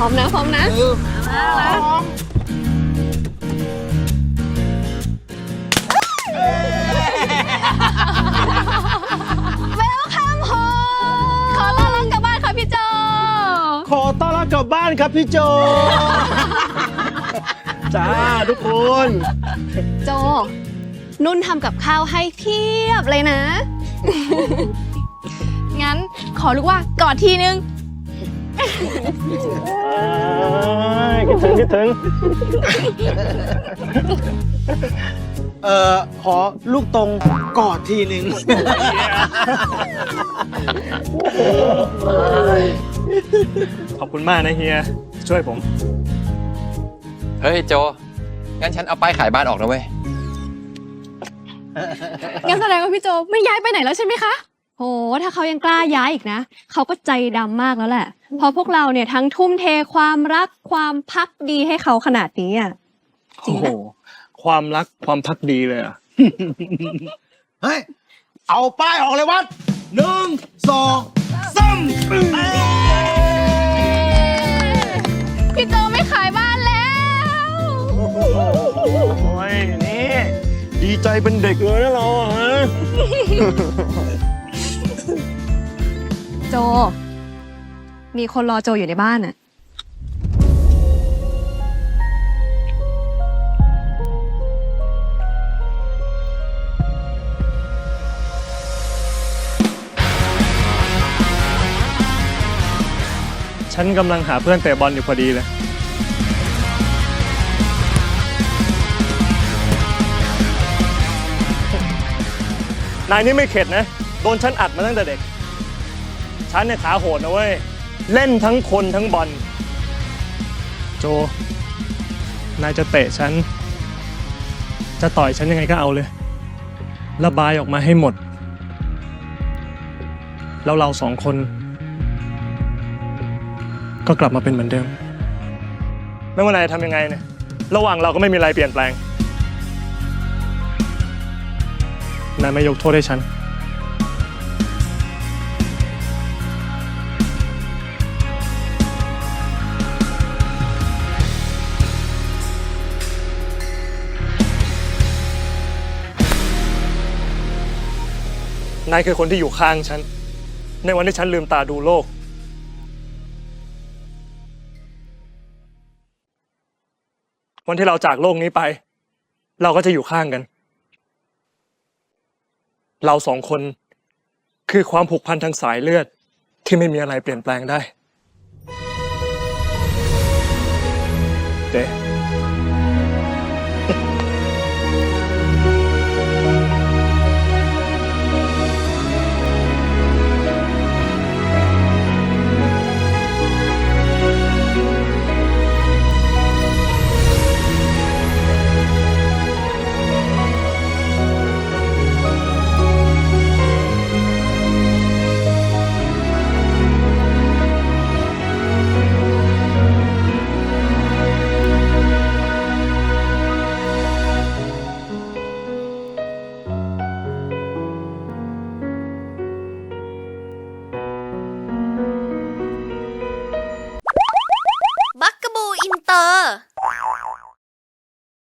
ร้อมนะพร้อมนะเวลคัมโฮขอต้อนรับกลับบ้านค่ะพี่โจขอต้อนรับกลับบ้านครับพี่โจ จ้าทุกคน โจ นุ่นทำกับข้าวให้เพียบเลยนะ งั้นขอลูกว่ากอดทีนึง คิดถึงคิดถึง เอ่อ ขอลูกตรงกอดทีหนึ่งขอบคุณมากนะเฮีย ช่วยผม เฮ้ยโจ งั้นฉันเอาป้ายขายบ้านออกนะเว้ย งั้นแสดงว่าพี่โจไม่ย้ายไปไหนแล้วใช่ไหมคะ โห ถ้าเขายังกล้าย้ายอีกนะ เขาก็ใจดำมากแล้วแหละ เพราะพวกเราเนี่ยทั้งทุ่มเทความรักความพักดีให้เขาขนาดนี้อะจริงโอ้โห นะความรักความพักดีเลยอะ เฮ้ย เอาป้ายออกเลยวัดหนึ่งสองสามพี่โจไม่ขายบ้านแล้ว โอ้ยนี่ ดีใจเป็นเด็กเลยนะเราอะฮะ โจ มีคนรอโจอยู่ในบ้านอะฉันกำลังหาเพื่อนเตะบอลอยู่พอดีเลย นายนี่ไม่เข็ดนะ โดนฉันอัดมาตั้งแต่เด็ก ฉันเนี่ยขาโหดนะเว้ย เล่นทั้งคนทั้งบอล โจ นายจะเตะฉัน จะต่อยฉันยังไงก็เอาเลย ระบายออกมาให้หมด แล้วเราสองคน ก็กลับมาเป็นเหมือนเดิม ไม่ว่านายจะทำยังไงเนี่ย ระหว่างเราก็ไม่มีอะไรเปลี่ยนแปลง นายไม่ยกโทษให้ฉัน นายคือคนที่อยู่ข้างฉัน ในวันที่ฉันลืมตาดูโลก วันที่เราจากโลกนี้ไป เราก็จะอยู่ข้างกัน เราสองคนคือความผูกพันทางสายเลือดที่ไม่มีอะไรเปลี่ยนแปลงได้เจ๊